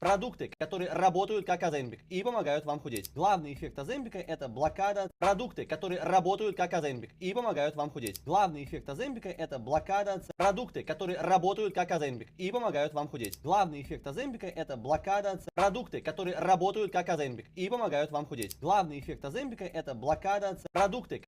Продукты, которые работают как Оземпик и помогают вам худеть. Главный эффект Оземпика это блокада. Продукты, которые работают как Оземпик и помогают вам худеть. Главный эффект Оземпика это блокада. Продукты, которые работают как Оземпик и помогают вам худеть. Главный эффект Оземпика это блокада. Продукты, которые работают как Оземпик и помогают вам худеть. Главный эффект Оземпика это блокада. Продукты,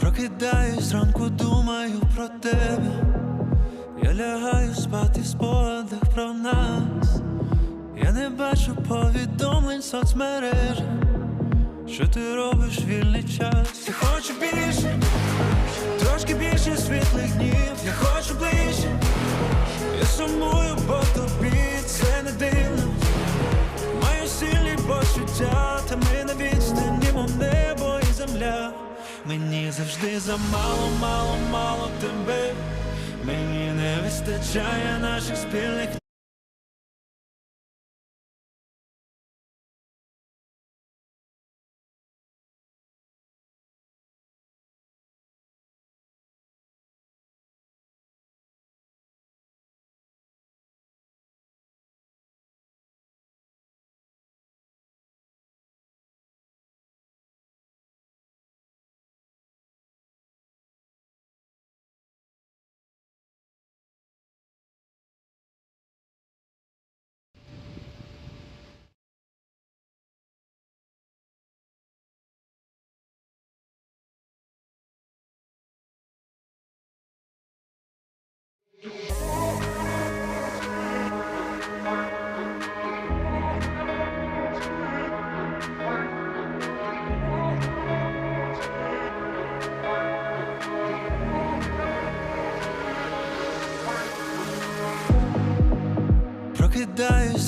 Прокидаюсь зранку, думаю про тебе. Я лягаю спати в спогадах про нас. Я не бачу повідомлень в соцмережах. Що ти робиш вільний час? Мені завжди замало, мало, мало тебе. Мені не вистачає наших спільних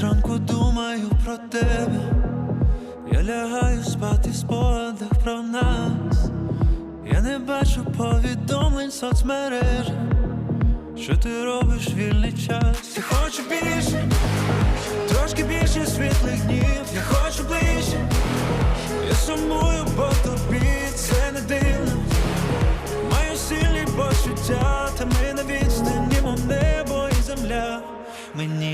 зранку, думаю про тебе. Я лягаю спати в спогадах про нас. Я не бачу повідомлень в соцмережах. Що ти робиш вільний час? Я хочу більше, трошки більше світлих днів. Я хочу ближче. Я сумую, бо тобі це не дивно. Маю сильні почуття, та ми на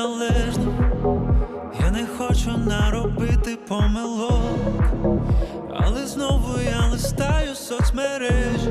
Стати. Я не хочу наробити помилок, але знову я листаю соцмережі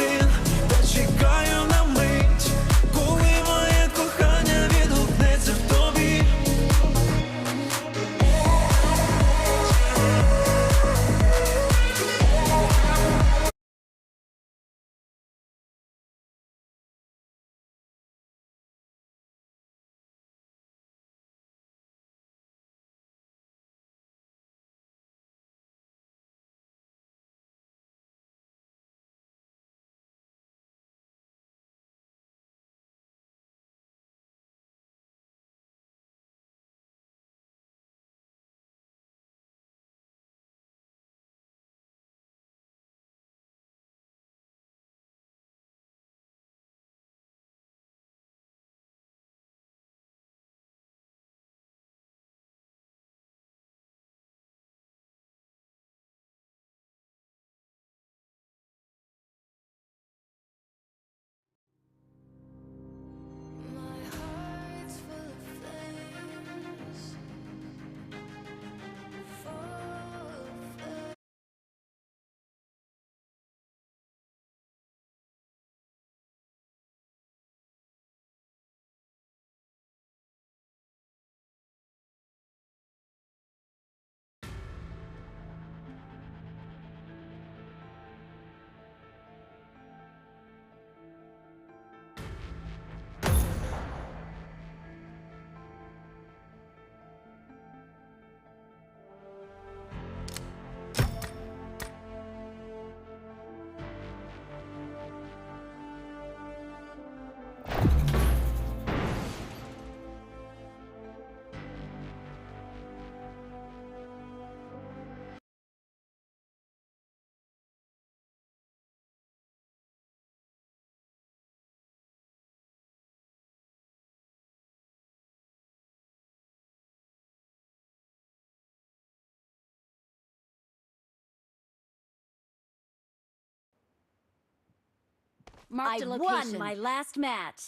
Marked I won my last match.